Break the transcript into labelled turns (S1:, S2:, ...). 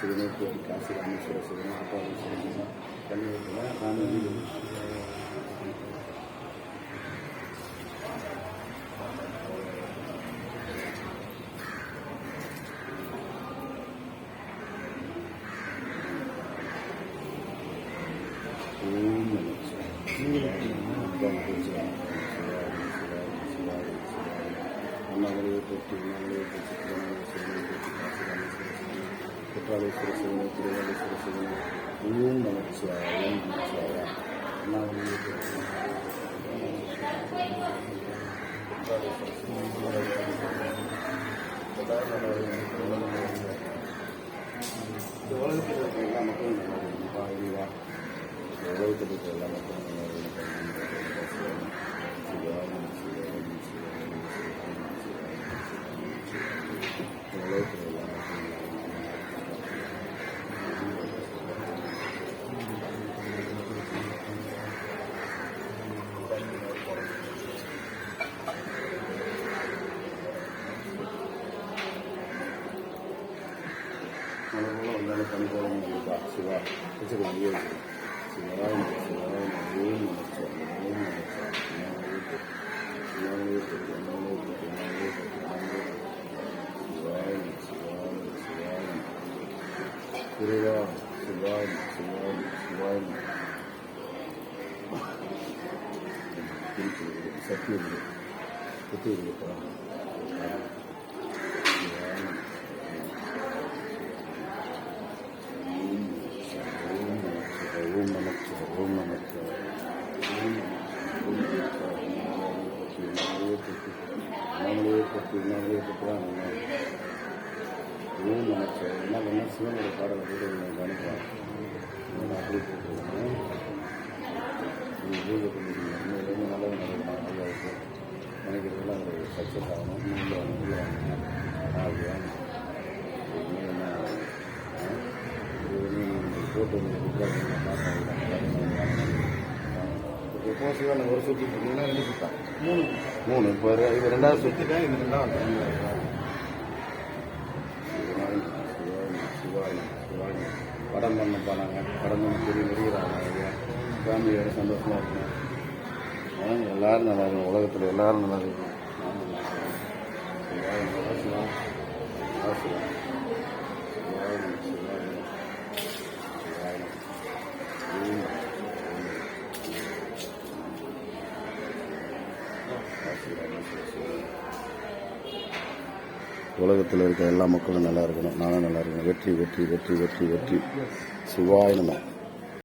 S1: ಸಿಗಣೆ ಕೋಟಿಕ ಸಿರಾಮೇಶ್ವರ ಸಿಗಣ ಅಪಾರ ಸಿಗಣ ಎಲ್ಲವೂ ನಾನು ಅನ್ನಗಳು ಕೊಟ್ಟು ಅನ್ನಗಳು ಕೊಟ್ಟು れするするね、kasih. you. మండల పరిపాలన యొక్క శివ శివ శివాయం శివాయం ఓం శివాయం శివాయం శివాయం శివాయం సత్యుడు సత్యుడు ஓம் நமச்சிவாய பற்றி ஓம் நமச்சிவாய என்ன பண்ண சிவனோட பாடலை கூட கவனிக்கலாம் அப்படி பூஜை இன்னும் நல்லது நடக்கலாம் நல்லா இருக்கும் நினைக்கிறதெல்லாம் ஒரு சக்ஸஸ் ஆகணும் உள்ள உள்ள அப்படியா போட்டு எப்போ சிவன் ஒரு சுற்றி போட்டீங்கன்னா ரெண்டு சுத்தா மூணு. மூணு இப்போ இது ரெண்டாவது சுற்றிட்டேன் இது ரெண்டாவது சிவாய் சிவாய் சிவாய் படம் பண்ண போனாங்க படம் பண்ண பெரிய நடிகராங்க ஃபேமிலியோட சந்தோஷமா இருக்கணும் ஆ, எல்லாரும் நல்லா இருக்கணும் உலகத்தில் எல்லாரும் நல்லா இருக்கணும் நானும் நல்லா இருக்கணும். சிவாய் நல்லா சிவம் நல்லா சிவம் சிவாய் சிவாய் சிவாய் ஓம் உலகத்தில் இருக்க எல்லா மக்களும் நல்லா இருக்கணும். நானும் நல்லா இருக்கணும். வெற்றி வெற்றி வெற்றி வெற்றி வெற்றி. சிவாயினமாக